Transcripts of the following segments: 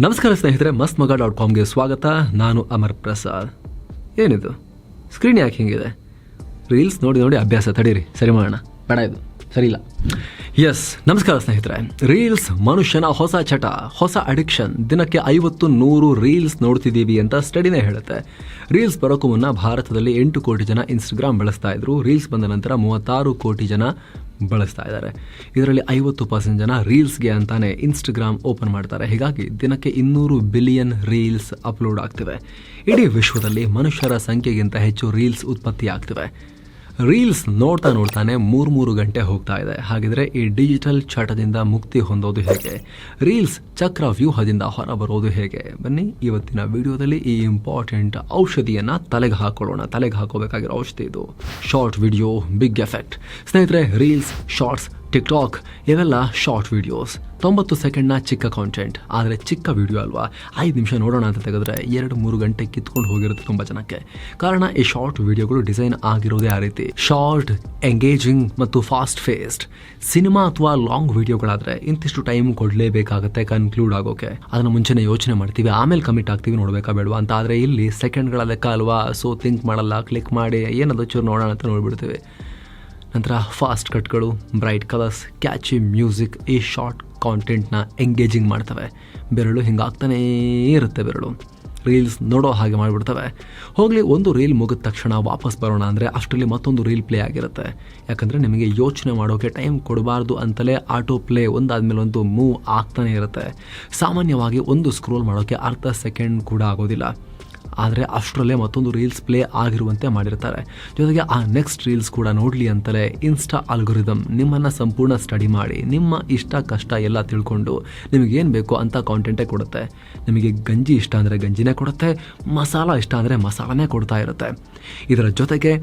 ನಮಸ್ಕಾರ ಸ್ನೇಹಿತರೆ ಮಸ್ತ್ ಮಗ ಡಾಟ್ ಕಾಮ್ಗೆ ಸ್ವಾಗತ. ನಾನು ಅಮರ್ ಪ್ರಸಾದ್. ಏನಿದು? ಸ್ಕ್ರೀನ್ ಯಾಕೆ ಹಿಂಗಿದೆ? ರೀಲ್ಸ್ ನೋಡಿ ನೋಡಿ ಅಭ್ಯಾಸ ತಡೀರಿ. ಸರಿ ಮಾಡೋಣ. ಬೇಡ ಇದು. ಸರಿ ಇಲ್ಲ. ಎಸ್ ನಮಸ್ಕಾರ ಸ್ನೇಹಿತರೆ. ರೀಲ್ಸ್ ಮನುಷ್ಯನ ಹೊಸ ಚಟ, ಹೊಸ ಅಡಿಕ್ಷನ್ ದಿನಕ್ಕೆ ಐವತ್ತು ನೂರು ರೀಲ್ಸ್ ನೋಡ್ತಿದ್ದೀವಿ ಅಂತ ಸ್ಟಡಿನೇ ಹೇಳುತ್ತೆ. ರೀಲ್ಸ್ ಬರೋಕ್ಕೂ ಮುನ್ನ ಭಾರತದಲ್ಲಿ ಎಂಟು ಕೋಟಿ ಜನ ಇನ್ಸ್ಟಾಗ್ರಾಮ್ ಬಳಸ್ತಾ ಇದ್ರು. ರೀಲ್ಸ್ ಬಂದ ನಂತರ ಮೂವತ್ತಾರು ಕೋಟಿ ಜನ ಬಳಸ್ತಾ ಇದ್ದಾರೆ. ಇದರಲ್ಲಿ ಐವತ್ತು ಪರ್ಸೆಂಟ್ ಜನ ರೀಲ್ಸ್ಗೆ ಅಂತಾನೆ ಇನ್ಸ್ಟಾಗ್ರಾಮ್ ಓಪನ್ ಮಾಡ್ತಾರೆ. ಹೀಗಾಗಿ ದಿನಕ್ಕೆ ಇನ್ನೂರು ಬಿಲಿಯನ್ ರೀಲ್ಸ್ ಅಪ್ಲೋಡ್ ಆಗ್ತಿವೆ. ಇಡೀ ವಿಶ್ವದಲ್ಲಿ ಮನುಷ್ಯರ ಸಂಖ್ಯೆಗಿಂತ ಹೆಚ್ಚು ರೀಲ್ಸ್ ಉತ್ಪತ್ತಿ ಆಗ್ತಿವೆ ರೀಲ್ಸ್ ನೋಡ್ತಾ ನೋಡ್ತಾನೆ ಮೂರು ಮೂರು ಗಂಟೆ ಹೋಗ್ತಾ ಇದೆ. ಹಾಗಿದ್ರೆ ಈ ಡಿಜಿಟಲ್ ಚಟದಿಂದ ಮುಕ್ತಿ ಹೊಂದೋದು ಹೇಗೆ? ರೀಲ್ಸ್ ಚಕ್ರ ವ್ಯೂಹದಿಂದ ಹೊರಬರೋದು ಹೇಗೆ? ಬನ್ನಿ, ಇವತ್ತಿನ ವಿಡಿಯೋದಲ್ಲಿ ಈ ಇಂಪಾರ್ಟೆಂಟ್ ಔಷಧಿಯನ್ನು ತಲೆಗೆ ಹಾಕೊಳ್ಳೋಣ. ತಲೆಗೆ ಹಾಕೋಬೇಕಾಗಿರೋ ಔಷಧಿ ಇದು. ಶಾರ್ಟ್ ವಿಡಿಯೋ ಬಿಗ್ ಎಫೆಕ್ಟ್ ಸ್ನೇಹಿತರೆ, ರೀಲ್ಸ್ ಶಾರ್ಟ್ಸ್ ಟಿಕ್ಟಾಕ್ ಇವೆಲ್ಲ ಶಾರ್ಟ್ ವಿಡಿಯೋಸ್ ತೊಂಬತ್ತು ಸೆಕೆಂಡ್ನ ಚಿಕ್ಕ ಕಾಂಟೆಂಟ್ ಆದರೆ ಚಿಕ್ಕ ವಿಡಿಯೋ ಅಲ್ವಾ? ಐದು ನಿಮಿಷ ನೋಡೋಣ ಅಂತ ತೆಗೆದ್ರೆ ಎರಡು ಮೂರು ಗಂಟೆ ಕಿತ್ಕೊಂಡು ಹೋಗಿರುತ್ತೆ ತುಂಬ ಜನಕ್ಕೆ. ಕಾರಣ ಈ ಶಾರ್ಟ್ ವಿಡಿಯೋಗಳು ಡಿಸೈನ್ ಆಗಿರೋದೇ ಆ ರೀತಿ. ಶಾರ್ಟ್ ಎಂಗೇಜಿಂಗ್ ಮತ್ತು ಫಾಸ್ಟ್ ಫೇಸ್ಡ್ ಸಿನಿಮಾ ಅಥವಾ ಲಾಂಗ್ ವಿಡಿಯೋಗಳಾದರೆ ಇಂತಿಷ್ಟು ಟೈಮ್ ಕೊಡಲೇಬೇಕಾಗುತ್ತೆ ಕನ್ಕ್ಲೂಡ್ ಆಗೋಕೆ. ಅದನ್ನು ಮುಂಚೆನೇ ಯೋಚನೆ ಮಾಡ್ತೀವಿ, ಆಮೇಲೆ ಕಮಿಟ್ ಆಗ್ತೀವಿ ನೋಡಬೇಕಾ ಬೇಡವಾ ಅಂತ. ಆದರೆ ಇಲ್ಲಿ ಸೆಕೆಂಡ್ಗಳ ಲೆಕ್ಕ ಅಲ್ವಾ? ಸೊ ಥಿಂಕ್ ಮಾಡಲ್ಲ ಕ್ಲಿಕ್ ಮಾಡಿ, ಏನದು ಚೂರು ನೋಡೋಣ ಅಂತ ನೋಡ್ಬಿಡ್ತೀವಿ. ನಂತರ ಫಾಸ್ಟ್ ಕಟ್ಗಳು ಬ್ರೈಟ್ ಕಲರ್ಸ್ ಕ್ಯಾಚಿ ಮ್ಯೂಸಿಕ್ ಈ ಶಾರ್ಟ್ ಕಾಂಟೆಂಟ್ನ ಎಂಗೇಜಿಂಗ್ ಮಾಡ್ತವೆ. ಬೆರಳು ಹಿಂಗಾಗ್ತಾನೇ ಇರುತ್ತೆ ಬೆರಳು. ರೀಲ್ಸ್ ನೋಡೋ ಹಾಗೆ ಮಾಡಿಬಿಡ್ತವೆ. ಹೋಗಲಿ, ಒಂದು ರೀಲ್ ಮುಗಿದ ತಕ್ಷಣ ವಾಪಸ್ ಬರೋಣ ಅಂದರೆ ಅಷ್ಟರಲ್ಲಿ ಮತ್ತೊಂದು ರೀಲ್ ಪ್ಲೇ ಆಗಿರುತ್ತೆ. ಯಾಕಂದರೆ ನಿಮಗೆ ಯೋಚನೆ ಮಾಡೋಕ್ಕೆ ಟೈಮ್ ಕೊಡಬಾರ್ದು ಅಂತಲೇ ಆಟೋ ಪ್ಲೇ ಒಂದಾದಮೇಲೆ ಒಂದು ಮೂವ್ ಆಗ್ತಾನೆ ಇರುತ್ತೆ. ಸಾಮಾನ್ಯವಾಗಿ ಒಂದು ಸ್ಕ್ರೋಲ್ ಮಾಡೋಕ್ಕೆ ಅರ್ಧ ಸೆಕೆಂಡ್ ಕೂಡ ಆಗೋದಿಲ್ಲ. ಆದರೆ ಅಷ್ಟರಲ್ಲೇ ಮತ್ತೊಂದು ರೀಲ್ಸ್ ಪ್ಲೇ ಆಗಿರುವಂತೆ ಮಾಡಿರ್ತಾರೆ. ಜೊತೆಗೆ ಆ ನೆಕ್ಸ್ಟ್ ರೀಲ್ಸ್ ಕೂಡ ನೋಡಲಿ ಅಂತಲೇ ಇನ್ಸ್ಟಾ ಅಲ್ಗೊರಿದಮ್ ನಿಮ್ಮನ್ನು ಸಂಪೂರ್ಣ ಸ್ಟಡಿ ಮಾಡಿ, ನಿಮ್ಮ ಇಷ್ಟ ಕಷ್ಟ ಎಲ್ಲ ತಿಳ್ಕೊಂಡು ನಿಮಗೇನು ಬೇಕು ಅಂತ ಕಾಂಟೆಂಟೇ ಕೊಡುತ್ತೆ. ನಿಮಗೆ ಗಂಜಿ ಇಷ್ಟ ಅಂದರೆ ಗಂಜಿನೇ ಕೊಡುತ್ತೆ, ಮಸಾಲ ಇಷ್ಟ ಅಂದರೆ ಮಸಾಲನೇ ಕೊಡ್ತಾ ಇರುತ್ತೆ. ಇದರ ಜೊತೆಗೆ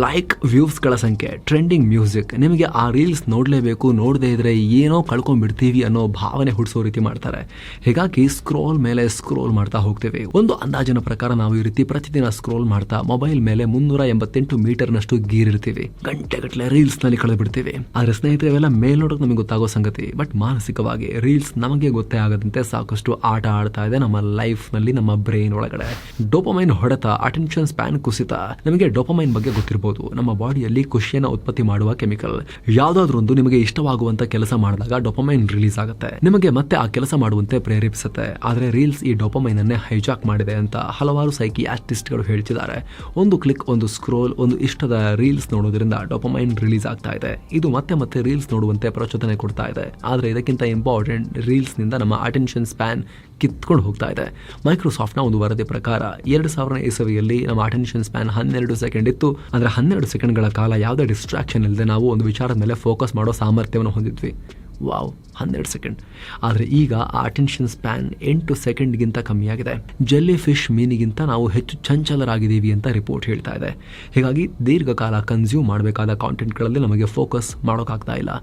ಲೈಕ್ ವ್ಯೂಸ್ಗಳ ಸಂಖ್ಯೆ ಟ್ರೆಂಡಿಂಗ್ ಮ್ಯೂಸಿಕ್ ನಿಮಗೆ ಆ ರೀಲ್ಸ್ ನೋಡಲೇಬೇಕು, ನೋಡದೇ ಇದ್ರೆ ಏನೋ ಕಳ್ಕೊಂಡ್ಬಿಡ್ತೀವಿ ಅನ್ನೋ ಭಾವನೆ ಹುಡ್ಸೋ ರೀತಿ ಮಾಡ್ತಾರೆ. ಹೀಗಾಗಿ ಸ್ಕ್ರೋಲ್ ಮೇಲೆ ಸ್ಕ್ರೋಲ್ ಮಾಡ್ತಾ ಹೋಗ್ತೇವೆ. ಒಂದು ಅಂದಾಜಿನ ಪ್ರಕಾರ ನಾವು ಈ ರೀತಿ ಪ್ರತಿದಿನ ಸ್ಕ್ರೋಲ್ ಮಾಡ್ತಾ ಮೊಬೈಲ್ ಮೇಲೆ ಮುನ್ನೂರ ಎಂಬತ್ತೆಂಟು ಮೀಟರ್ನಷ್ಟು ಗೀರಿರ್ತೀವಿ. ಗಂಟೆಗಟ್ಟಲೆ ರೀಲ್ಸ್ನಲ್ಲಿ ಕಳೆದು ಬಿಡ್ತೀವಿ ಆದರೆ ಸ್ನೇಹಿತರೆ, ಇವೆಲ್ಲ ಮೇಲ್ನೋಟಕ್ಕೆ ನಮಗೆ ಗೊತ್ತಾಗೋ ಸಂಗತಿ. ಬಟ್ ಮಾನಸಿಕವಾಗಿ ರೀಲ್ಸ್ ನಮಗೆ ಗೊತ್ತೇ ಆಗದಂತೆ ಸಾಕಷ್ಟು ಆಟ ಆಡ್ತಾ ಇದೆ ನಮ್ಮ ಲೈಫ್ನಲ್ಲಿ ನಮ್ಮ ಬ್ರೈನ್ ಒಳಗಡೆ. ಡೋಪಮೈನ್ ಹೊಡೆತ ಅಟೆನ್ಷನ್ ಸ್ಪ್ಯಾನ್ ಕುಸಿತ, ನಮಗೆ ಡೋಪಮೈನ್ ಬಗ್ಗೆ ಗೊತ್ತಿರಬಹುದು ನಮ್ಮ ಬಾಡಿಯಲ್ಲಿ ಖುಷಿಯನ್ನು ಉತ್ಪತ್ತಿ ಮಾಡುವ ಕೆಮಿಕಲ್. ಯಾವ್ದಾದ್ರೊಂದು ನಿಮಗೆ ಇಷ್ಟವಾಗುವಂತ ಕೆಲಸ ಮಾಡಿದಾಗ ಡೊಪಮೈನ್ ರಿಲೀಸ್ ಆಗುತ್ತೆ. ನಿಮಗೆ ಮತ್ತೆ ಆ ಕೆಲಸ ಮಾಡುವಂತೆ ಪ್ರೇರೇಪಿಸುತ್ತೆ. ಆದ್ರೆ ರೀಲ್ಸ್ ಈ ಡೊಪಮೈನ್ ಅನ್ನೇ ಹೈಜಾಕ್ ಮಾಡಿದೆ ಅಂತ ಹಲವಾರು ಸೈಕಿಯಾಸ್ಟಿಸ್ಟ್ಗಳು ಹೇಳ್ತಿದ್ದಾರೆ. ಒಂದು ಕ್ಲಿಕ್, ಒಂದು ಸ್ಕ್ರೋಲ್, ಒಂದು ಇಷ್ಟದ ರೀಲ್ಸ್ ನೋಡೋದ್ರಿಂದ ಡೊಪಮೈನ್ ರಿಲೀಸ್ ಆಗ್ತಾ ಇದೆ. ಇದು ಮತ್ತೆ ಮತ್ತೆ ರೀಲ್ಸ್ ನೋಡುವಂತೆ ಪ್ರಚೋದನೆ ಕೊಡ್ತಾ ಇದೆ. ಆದ್ರೆ ಇದಕ್ಕಿಂತ ಇಂಪಾರ್ಟೆಂಟ್ ರೀಲ್ಸ್ನಿಂದ ನಮ್ಮ ಅಟೆನ್ಷನ್ ಸ್ಪ್ಯಾನ್ ಕಿತ್ಕೊಂಡು ಹೋಗ್ತಾ ಇದೆ. ಮೈಕ್ರೋಸಾಫ್ಟ್ನ ಒಂದು ವರದಿ ಪ್ರಕಾರ, ಎರಡು ಸಾವಿರ ಇಸವಿಯಲ್ಲಿ ನಮ್ಮ ಅಟೆನ್ಷನ್ ಸ್ಪ್ಯಾನ್ ಹನ್ನೆರಡು ಸೆಕೆಂಡ್ ಇತ್ತು. ಅಂದರೆ ಹನ್ನೆರಡು ಸೆಕೆಂಡ್ಗಳ ಕಾಲ ಯಾವುದೇ ಡಿಸ್ಟ್ರಾಕ್ಷನ್ ಇಲ್ಲದೆ ನಾವು ಒಂದು ವಿಚಾರದ ಮೇಲೆ ಫೋಕಸ್ ಮಾಡೋ ಸಾಮರ್ಥ್ಯವನ್ನು ಹೊಂದಿದ್ವಿ. ವಾವ್, ಹನ್ನೆರಡು ಸೆಕೆಂಡ್. ಆದರೆ ಈಗ ಆ ಅಟೆನ್ಷನ್ ಸ್ಪ್ಯಾನ್ ಎಂಟು ಸೆಕೆಂಡ್ಗಿಂತ ಕಮ್ಮಿಯಾಗಿದೆ. ಜೆಲ್ಲಿ ಫಿಶ್ ಮೀನಿಗಿಂತ ನಾವು ಹೆಚ್ಚು ಚಂಚಲರಾಗಿದ್ದೀವಿ ಅಂತ ರಿಪೋರ್ಟ್ ಹೇಳ್ತಾ ಇದೆ. ಹೀಗಾಗಿ ದೀರ್ಘಕಾಲ ಕನ್ಸ್ಯೂಮ್ ಮಾಡಬೇಕಾದ ಕಾಂಟೆಂಟ್ಗಳಲ್ಲಿ ನಮಗೆ ಫೋಕಸ್ ಮಾಡೋಕ್ಕಾಗ್ತಾ ಇಲ್ಲ.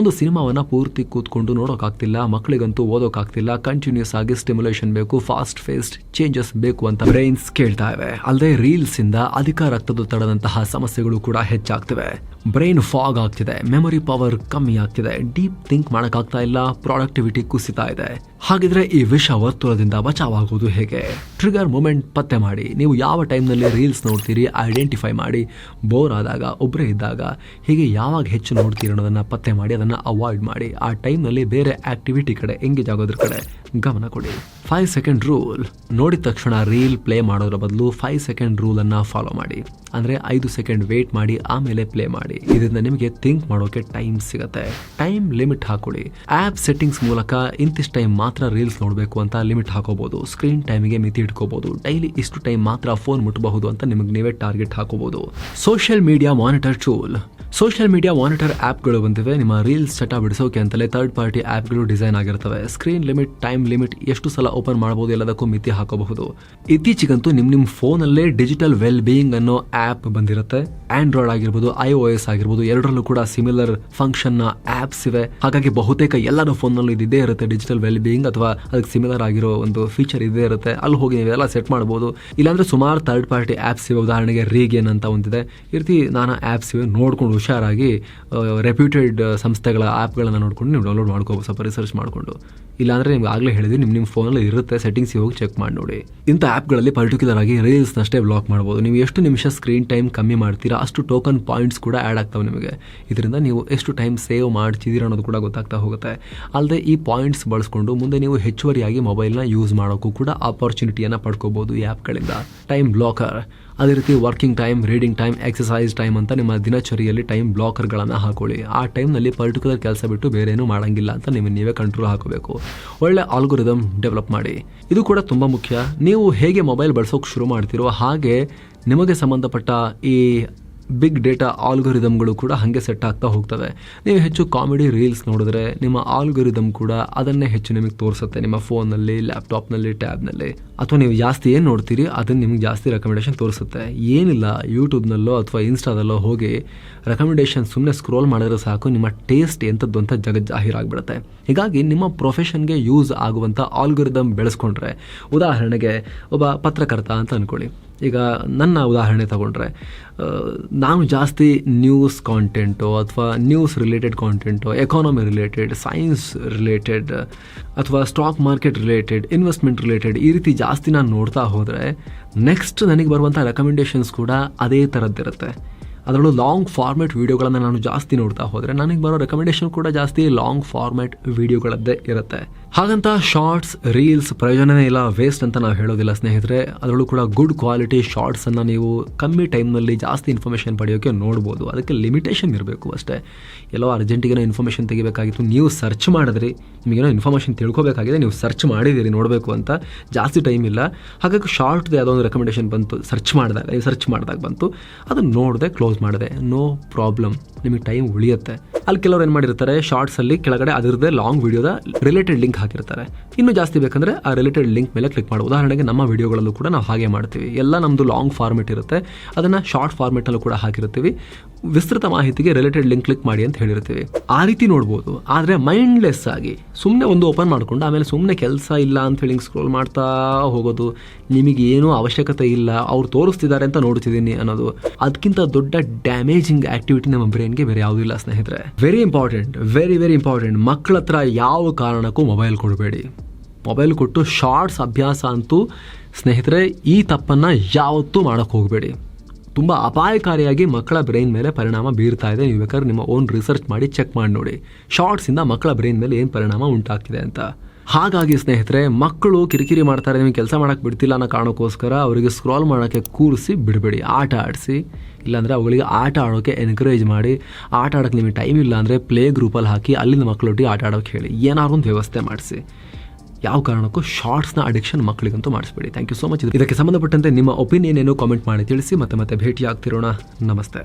ಒಂದು ಸಿನಿಮಾವನ್ನು ಪೂರ್ತಿ ಕೂತ್ಕೊಂಡು ನೋಡೋಕ್ಕಾಗ್ತಿಲ್ಲ, ಮಕ್ಕಳಿಗಂತೂ ಓದೋಕ್ಕಾಗ್ತಿಲ್ಲ ಕಂಟಿನ್ಯೂಸ್ ಆಗಿ ಸ್ಟಿಮ್ಯುಲೇಷನ್ ಬೇಕು ಫಾಸ್ಟ್ ಫೇಸ್ಟ್ ಚೇಂಜಸ್ ಬೇಕು ಅಂತ ಬ್ರೈನ್ಸ್ ಕೇಳ್ತಾ ಇವೆ. ಅಲ್ಲದೆ ರೀಲ್ಸ್ ಇಂದ ಅಧಿಕ ರಕ್ತದೊತ್ತಡದಂತಹ ಸಮಸ್ಯೆಗಳು ಕೂಡ ಹೆಚ್ಚಾಗ್ತವೆ. ಬ್ರೈನ್ ಫಾಗ್ ಆಗ್ತಿದೆ ಮೆಮೊರಿ ಪವರ್ ಕಮ್ಮಿ ಆಗ್ತಿದೆ ಡೀಪ್ ಥಿಂಕ್ ಮಾಡೋಕ್ಕಾಗ್ತಾ ಇಲ್ಲ ಪ್ರಾಡಕ್ಟಿವಿಟಿ ಕುಸಿತಾ ಇದೆ. ಹಾಗಿದ್ರೆ ಈ ವಿಷ ವರ್ತುಲದಿಂದ ಬಚಾವಾಗುವುದು ಹೇಗೆ? ಟ್ರಿಗರ್ ಮೂಮೆಂಟ್ ಪತ್ತೆ ಮಾಡಿ. ನೀವು ಯಾವ ಟೈಮ್ನಲ್ಲಿ ರೀಲ್ಸ್ ನೋಡ್ತೀರಿ ಐಡೆಂಟಿಫೈ ಮಾಡಿ. ಬೋರ್ ಆದಾಗ ಒಬ್ಬರೇ ಇದ್ದಾಗ, ಹೀಗೆ ಯಾವಾಗ ಹೆಚ್ಚು ನೋಡ್ತೀರಿ ಅನ್ನೋದನ್ನ ಪತ್ತೆ ಮಾಡಿ, ಅದನ್ನು ಅವಾಯ್ಡ್ ಮಾಡಿ. ಆ ಟೈಮ್ನಲ್ಲಿ ಬೇರೆ ಆಕ್ಟಿವಿಟಿ ಕಡೆ ಎಂಗೇಜ್ ಆಗೋದ್ರ ಕಡೆ. ಗಮನ ಕೊಡಿ. ಫೈವ್ ಸೆಕೆಂಡ್ ರೂಲ್ ನೋಡಿದ ತಕ್ಷಣ ರೀಲ್ ಪ್ಲೇ ಮಾಡೋದ್ರ ಬದಲು ಫೈವ್ ಸೆಕೆಂಡ್ ರೂಲ್ ಅನ್ನ ಫಾಲೋ ಮಾಡಿ. ಅಂದ್ರೆ ಐದು ಸೆಕೆಂಡ್ ವೇಟ್ ಮಾಡಿ, ಆಮೇಲೆ ಪ್ಲೇ ಮಾಡಿ. ಇದರಿಂದ ನಿಮಗೆ ಥಿಂಕ್ ಮಾಡೋಕೆ ಟೈಮ್ ಸಿಗುತ್ತೆ. ಟೈಮ್ ಲಿಮಿಟ್ ಹಾಕೊಳ್ಳಿ ಆಪ್ ಸೆಟ್ಟಿಂಗ್ಸ್ ಮೂಲಕ ಇಂತಿಷ್ಟು ಟೈಮ್ ಮಾತ್ರ ರೀಲ್ಸ್ ನೋಡಬೇಕು ಅಂತ ಲಿಮಿಟ್ ಹಾಕೋಬಹುದು ಸ್ಕ್ರೀನ್ ಟೈಮಿಗೆ ಮಿತಿ ಇಟ್ಕೋಬಹುದು ಡೈಲಿ ಇಷ್ಟು ಟೈಮ್ ಮಾತ್ರ ಫೋನ್ ಮುಟ್ಟಬಹುದು ಅಂತ ನಿಮಗೆ ನೀವೇ ಟಾರ್ಗೆಟ್ ಹಾಕೋಬಹುದು social media monitor tool social media monitor ಆ್ಯಪ್ಗಳು ಬಂದಿವೆ. ನಿಮ್ಮ ರೀಲ್ಸ್ ಚಟ ಬಿಡಿಸೋಕೆ ಅಂತಲೇ ಥರ್ಡ್ ಪಾರ್ಟಿ ಆ್ಯಪ್ಗಳು ಡಿಸೈನ್ ಆಗಿರ್ತವೆ. ಸ್ಕ್ರೀನ್ ಲಿಮಿಟ್, ಟೈಮ್ ಲಿಮಿಟ್ ಎಷ್ಟು ಸಲ ಓಪನ್ ಮಾಡಬಹುದು ಎಲ್ಲದಕ್ಕೂ ಮಿತಿ ಹಾಕಬಹುದು. ಇತ್ತೀಚೆಗಂತೂ ನಿಮ್ಮ ನಿಮ್ಮ ಫೋನಲ್ಲೇ ಡಿಜಿಟಲ್ ವೆಲ್ ಬೀಯಿಂಗ್ ಅನ್ನೋ ಆ್ಯಪ್ ಬಂದಿರುತ್ತೆ. ಆಂಡ್ರಾಯ್ಡ್ ಆಗಿರ್ಬೋದು, ಐ ಒ ಎಸ್ ಆಗಿರ್ಬೋದು, ಎರಡರಲ್ಲೂ ಕೂಡ ಸಿಮಿಲರ್ ಫಂಕ್ಷನ್ನ ಆ್ಯಪ್ಸ್ ಇವೆ. ಹಾಗಾಗಿ ಬಹುತೇಕ ಎಲ್ಲರ ಫೋನ್ನಲ್ಲೂ ಇದ್ದೇ ಇರುತ್ತೆ. ಡಿಜಿಟಲ್ ವೆಲ್ ಬೀಯಿಂಗ್ ಅಥವಾ ಅದಕ್ಕೆ ಸಿಮಿಲರ್ ಆಗಿರೋ ಒಂದು ಫೀಚರ್ ಇದೇ ಇರುತ್ತೆ. ಅಲ್ಲಿ ಹೋಗಿ ನೀವೆಲ್ಲ ಸೆಟ್ ಮಾಡ್ಬೋದು. ಇಲ್ಲಾಂದ್ರೆ ಸುಮಾರು ಥರ್ಡ್ ಪಾರ್ಟಿ ಆ್ಯಪ್ಸ್ ಇವೆ. ಉದಾಹರಣೆಗೆ ರೀಗೇನ್ ಅಂತ ಒಂದಿದೆ. ಈ ರೀತಿ ನಾನಾ ಆ್ಯಪ್ಸ್ ಇವೆ. ನೋಡ್ಕೊಂಡು ಹುಷಾರಾಗಿ ರೆಪ್ಯೂಟೆಡ್ ಸಂಸ್ಥೆಗಳ ಆ್ಯಪ್ಗಳನ್ನು ನೋಡ್ಕೊಂಡು ನೀವು ಡೌನ್ಲೋಡ್ ಮಾಡ್ಕೋಬೋದು ಸ್ವಲ್ಪ ರಿಸರ್ಚ್ ಮಾಡಿಕೊಂಡು. ಇಲ್ಲಾಂದರೆ ನಿಮ್ಗೆ ಆಗಲೇ ಹೇಳಿದ್ವಿ ನಿಮ್ಮ ನಿಮ್ಮ ಫೋನಲ್ಲಿ ಇರುತ್ತೆ ಸೆಟ್ಟಿಂಗ್ಸ್ ಹೋಗಿ ಚೆಕ್ ಮಾಡಿ ನೋಡಿ. ಇಂಥ ಆ್ಯಪ್ಗಳಲ್ಲಿ ಪರ್ಟಿಕ್ಯುಲರ್ ಆಗಿ ರೀಲ್ಸ್ನಷ್ಟೇ ಬ್ಲಾಕ್ ಮಾಡ್ಬೋದು. ನೀವು ಎಷ್ಟು ನಿಮಿಷ ಸ್ಕ್ರೀನ್ ಟೈಮ್ ಕಮ್ಮಿ ಮಾಡ್ತೀರಾ, ಅಷ್ಟು ಟೋಕನ್ ಪಾಯಿಂಟ್ಸ್ ಕೂಡ ಆ್ಯಡ್ ಆಗ್ತವೆ ನಿಮಗೆ. ಇದರಿಂದ ನೀವು ಎಷ್ಟು ಟೈಮ್ ಸೇವ್ ಮಾಡ್ತಿದ್ದೀರಾ ಅನ್ನೋದು ಕೂಡ ಗೊತ್ತಾಗ್ತಾ ಹೋಗುತ್ತೆ. ಅಲ್ಲದೆ ಈ ಪಾಯಿಂಟ್ಸ್ ಬಳಸ್ಕೊಂಡು ಮುಂದೆ ನೀವು ಹೆಚ್ಚುವರಿಯಾಗಿ ಮೊಬೈಲ್ನ ಯೂಸ್ ಮಾಡೋಕ್ಕೂ ಕೂಡ ಆಪರ್ಚುನಿಟಿಯನ್ನು ಪಡ್ಕೋಬೋದು ಈ ಆ್ಯಪ್ಗಳಿಂದ ಟೈಮ್ ಬ್ಲಾಕರ್ ಅದೇ ರೀತಿ working time reading time exercise time ಅಂತ ನಿಮ್ಮ ದಿನಚರಿಯಲ್ಲಿ ಟೈಮ್ ಬ್ಲಾಕರ್ಗಳನ್ನು ಹಾಕೊಳ್ಳಿ. ಆ ಟೈಮ್ನಲ್ಲಿ ಪರ್ಟಿಕ್ಯುಲರ್ ಕೆಲಸ ಬಿಟ್ಟು ಬೇರೆ ಏನೂ ಮಾಡಂಗಿಲ್ಲ ಅಂತ ನಿಮ್ಮ ನೀವೇ ಕಂಟ್ರೋಲ್ ಹಾಕಬೇಕು. ಒಳ್ಳೆ ಆಲ್ಗೊರಿದಮ್ ಡೆವಲಪ್ ಮಾಡಿ. ಇದು ಕೂಡ ತುಂಬ ಮುಖ್ಯ. ನೀವು ಹೇಗೆ ಮೊಬೈಲ್ ಬಳಸೋಕೆ ಶುರು ಮಾಡ್ತೀರೋ ಹಾಗೆ ನಿಮಗೆ ಸಂಬಂಧಪಟ್ಟ ಈ ಬಿಗ್ ಡೇಟಾ ಆಲ್ಗೊರಿದಮ್ಗಳು ಕೂಡ ಹಾಗೆ ಸೆಟ್ ಆಗ್ತಾ ಹೋಗ್ತವೆ. ನೀವು ಹೆಚ್ಚು ಕಾಮಿಡಿ ರೀಲ್ಸ್ ನೋಡಿದ್ರೆ ನಿಮ್ಮ ಆಲ್ಗೊರಿದಮ್ ಕೂಡ ಅದನ್ನೇ ಹೆಚ್ಚು ನಿಮಗೆ ತೋರಿಸುತ್ತೆ. ನಿಮ್ಮ ಫೋನಲ್ಲಿ ಲ್ಯಾಪ್ಟಾಪ್ನಲ್ಲಿ ಟ್ಯಾಬ್ನಲ್ಲಿ ಅಥವಾ ನೀವು ಜಾಸ್ತಿ ಏನು ನೋಡ್ತೀರಿ, ಅದನ್ನು ನಿಮ್ಗೆ ಜಾಸ್ತಿ ರೆಕಮೆಂಡೇಶನ್ ತೋರಿಸುತ್ತೆ. ಏನಿಲ್ಲ ಯೂಟ್ಯೂಬ್ನಲ್ಲೋ ಅಥವಾ ಇನ್ಸ್ಟಾದಲ್ಲೋ ಹೋಗಿ ರೆಕಮೆಂಡೇಶನ್ ಸುಮ್ಮನೆ ಸ್ಕ್ರೋಲ್ ಮಾಡಿದ್ರೆ ಸಾಕು, ನಿಮ್ಮ ಟೇಸ್ಟ್ ಎಂಥದ್ದು ಅಂತ ಜಗತ್ ಜಾಹೀರಾಗ್ಬಿಡುತ್ತೆ ಹೀಗಾಗಿ ನಿಮ್ಮ ಪ್ರೊಫೆಷನ್ಗೆ ಯೂಸ್ ಆಗುವಂಥ ಆಲ್ಗೊರಿದಮ್ ಬೆಳೆಸ್ಕೊಂಡ್ರೆ, ಉದಾಹರಣೆಗೆ ಒಬ್ಬ ಪತ್ರಕರ್ತ ಅಂತ ಅಂದ್ಕೊಳ್ಳಿ ಈಗ ನನ್ನ ಉದಾಹರಣೆ ತಗೊಂಡ್ರೆ ನಾನು ಜಾಸ್ತಿ ನ್ಯೂಸ್ ಕಾಂಟೆಂಟು ಅಥವಾ news related content economy related science related ಅಥವಾ stock market related investment related ಈ ರೀತಿ ಜಾಸ್ತಿ ನಾನು ನೋಡ್ತಾ ಹೋದರೆ ನೆಕ್ಸ್ಟ್ ನನಗೆ ಬರುವಂಥ ರೆಕಮೆಂಡೇಷನ್ಸ್ ಕೂಡ ಅದೇ ಥರದ್ದಿರುತ್ತೆ ಅದರಲ್ಲೂ ಲಾಂಗ್ ಫಾರ್ಮೆಟ್ ವೀಡಿಯೋಗಳನ್ನು ನಾನು ಜಾಸ್ತಿ ನೋಡ್ತಾ ಹೋದರೆ, ನನಗೆ ಬರೋ ರೆಕಮೆಂಡೇಶನ್ ಕೂಡ ಜಾಸ್ತಿ ಲಾಂಗ್ ಫಾರ್ಮೆಟ್ ವೀಡಿಯೋಗಳದ್ದೇ ಇರುತ್ತೆ. ಹಾಗಂತ ಶಾರ್ಟ್ಸ್ ರೀಲ್ಸ್ ಪ್ರಯೋಜನವೇ ಇಲ್ಲ ವೇಸ್ಟ್ ಅಂತ ನಾವು ಹೇಳೋದಿಲ್ಲ ಸ್ನೇಹಿತರೆ. ಅದರಲ್ಲೂ ಕೂಡ ಗುಡ್ ಕ್ವಾಲಿಟಿ ಶಾರ್ಟ್ಸನ್ನು ನೀವು ಕಮ್ಮಿ ಟೈಮ್ನಲ್ಲಿ ಜಾಸ್ತಿ ಇನ್ಫಾರ್ಮೇಷನ್ ಪಡೆಯೋಕ್ಕೆ ನೋಡ್ಬೋದು. ಅದಕ್ಕೆ ಲಿಮಿಟೇಷನ್ ಇರಬೇಕು ಅಷ್ಟೇ. ಎಲ್ಲೋ ಅರ್ಜೆಂಟಿಗೇನೋ ಇನ್ಫಾರ್ಮೇಷನ್ ತೆಗಿಬೇಕಾಗಿತ್ತು, ನೀವು ಸರ್ಚ್ ಮಾಡಿದ್ರಿ. ನಿಮಗೇನೋ ಇನ್ಫಾರ್ಮೇಷನ್ ತಿಳ್ಕೊಬೇಕಾಗಿದೆ, ನೀವು ಸರ್ಚ್ ಮಾಡಿದ್ದೀರಿ, ನೋಡಬೇಕು ಅಂತ ಜಾಸ್ತಿ ಟೈಮ್ ಇಲ್ಲ. ಹಾಗಾಗಿ ಶಾರ್ಟ್ದು ಯಾವುದೋ ಒಂದು ರೆಕಮೆಂಡೇಷನ್ ಬಂತು ಸರ್ಚ್ ಮಾಡಿದಾಗ ನೀವು ಸರ್ಚ್ ಮಾಡಿದಾಗ ಬಂತು. ಅದನ್ನು ನೋಡಿದೆ ಕ್ಲೋಸ್ ಮಾಡಿದೆ. ನೋ ಪ್ರಾಬ್ಲಮ್ ನಿಮಗೆ ಟೈಮ್ ಉಳಿಯುತ್ತೆ. ಅಲ್ಲಿ ಕೆಲವರು ಏನು ಮಾಡಿರ್ತಾರೆ ಶಾರ್ಟ್ಸಲ್ಲಿ ಕೆಳಗಡೆ ಅದರದೇ ಲಾಂಗ್ ವಿಡಿಯೋದ ರಿಲೇಟೆಡ್ ಲಿಂಕ್ ಹಾಕಿರ್ತಾರೆ. ಇನ್ನು ಜಾಸ್ತಿ ಬೇಕಂದರೆ ಆ ರಿಲೇಟೆಡ್ ಲಿಂಕ್ ಮೇಲೆ ಕ್ಲಿಕ್ ಮಾಡಿ ಉದಾಹರಣೆಗೆ ನಮ್ಮ ವಿಡಿಯೋಗಳಲ್ಲೂ ಕೂಡ ನಾವು ಹಾಗೆ ಮಾಡ್ತೀವಿ. ಎಲ್ಲ ನಮ್ಮದು ಲಾಂಗ್ ಫಾರ್ಮೆಟ್ ಇರುತ್ತೆ. ಅದನ್ನು ಶಾರ್ಟ್ ಫಾರ್ಮೆಟಲ್ಲೂ ಕೂಡ ಹಾಕಿರ್ತೀವಿ. ವಿಸ್ತೃತ ಮಾಹಿತಿಗೆ ರಿಲೇಟೆಡ್ ಲಿಂಕ್ ಕ್ಲಿಕ್ ಮಾಡಿ ಅಂತ ಹೇಳಿರ್ತೀವಿ. ಆ ರೀತಿ ನೋಡ್ಬೋದು. ಆದರೆ ಮೈಂಡ್ಲೆಸ್ ಆಗಿ ಸುಮ್ಮನೆ ಒಂದು ಓಪನ್ ಮಾಡಿಕೊಂಡು ಆಮೇಲೆ ಸುಮ್ಮನೆ ಕೆಲಸ ಇಲ್ಲ ಅಂತ ಹೇಳಿ ಸ್ಕ್ರೋಲ್ ಮಾಡ್ತಾ ಹೋಗೋದು ನಿಮಗೆ ಏನೂ ಅವಶ್ಯಕತೆ ಇಲ್ಲ. ಅವ್ರು ತೋರಿಸ್ತಿದ್ದಾರೆ ಅಂತ ನೋಡ್ತಿದ್ದೀನಿ ಅನ್ನೋದು. ಅದಕ್ಕಿಂತ ದೊಡ್ಡ ಡ್ಯಾಮೇಜಿಂಗ್ ಆಕ್ಟಿವಿಟಿ ನಮ್ಮ ಬ್ರೈನ್ಗೆ ಬೇರೆ ಯಾವುದೂ ಇಲ್ಲ ಸ್ನೇಹಿತರೆ. Very important very very important ಮಕ್ಕಳ ಹತ್ರ ಯಾವ ಕಾರಣಕ್ಕೂ ಮೊಬೈಲ್ ಕೊಡಬೇಡಿ. ಮೊಬೈಲ್ ಕೊಟ್ಟು ಶಾರ್ಟ್ಸ್ ಅಭ್ಯಾಸ ಅಂತೂ ಸ್ನೇಹಿತರೆ, ಈ ತಪ್ಪನ್ನು ಯಾವತ್ತೂ ಮಾಡೋಕ್ಕೆ ಹೋಗಬೇಡಿ. ತುಂಬ ಅಪಾಯಕಾರಿಯಾಗಿ ಮಕ್ಕಳ ಬ್ರೈನ್ ಮೇಲೆ ಪರಿಣಾಮ ಬೀರ್ತಾ ಇದೆ. ನೀವು ಬೇಕಾದ್ರೆ ನಿಮ್ಮ ಓನ್ ರಿಸರ್ಚ್ ಮಾಡಿ ಚೆಕ್ ಮಾಡಿ ನೋಡಿ. ಶಾರ್ಟ್ಸಿಂದ ಮಕ್ಕಳ ಬ್ರೈನ್ ಮೇಲೆ ಏನು ಪರಿಣಾಮ ಉಂಟಾಗ್ತಿದೆ ಅಂತ. ಹಾಗಾಗಿ ಸ್ನೇಹಿತರೆ, ಮಕ್ಕಳು ಕಿರಿಕಿರಿ ಮಾಡ್ತಾರೆ ನಿಮಗೆ ಕೆಲಸ ಮಾಡೋಕ್ಕೆ ಬಿಡ್ತಿಲ್ಲ ಅನ್ನೋ ಕಾರಣಕ್ಕೋಸ್ಕರ ಅವರಿಗೆ ಸ್ಕ್ರಾಲ್ ಮಾಡೋಕ್ಕೆ ಕೂರಿಸಿ ಬಿಡಬೇಡಿ. ಆಟ ಆಡಿಸಿ ಇಲ್ಲಾಂದರೆ ಅವುಗಳಿಗೆ ಆಟ ಆಡೋಕ್ಕೆ ಎನ್ಕರೇಜ್ ಮಾಡಿ ಆಟ ಆಡೋಕ್ಕೆ ನಿಮಗೆ ಟೈಮ್ ಇಲ್ಲ ಅಂದರೆ ಪ್ಲೇ ಗ್ರೂಪಲ್ಲಿ ಹಾಕಿ ಅಲ್ಲಿಂದ ಮಕ್ಕಳೊಟ್ಟಿಗೆ ಆಟ ಆಡೋಕ್ಕೆ ಹೇಳಿ. ಏನಾದ್ರು ಒಂದು ವ್ಯವಸ್ಥೆ ಮಾಡಿಸಿ. ಯಾವ ಕಾರಣಕ್ಕೂ ಶಾರ್ಟ್ಸ್ನ ಅಡಿಕ್ಷನ್ ಮಕ್ಕಳಿಗಂತೂ ಮಾಡಿಸ್ಬೇಡಿ. ಥ್ಯಾಂಕ್ ಯು ಸೊ ಮಚ್ ಇದಕ್ಕೆ ಸಂಬಂಧಪಟ್ಟಂತೆ ನಿಮ್ಮ ಒಪಿನಿಯನ್ ಏನು ಕಾಮೆಂಟ್ ಮಾಡಿ ತಿಳಿಸಿ ಮತ್ತೆ ಮತ್ತೆ ಭೇಟಿ ಆಗ್ತಿರೋಣ ನಮಸ್ತೆ.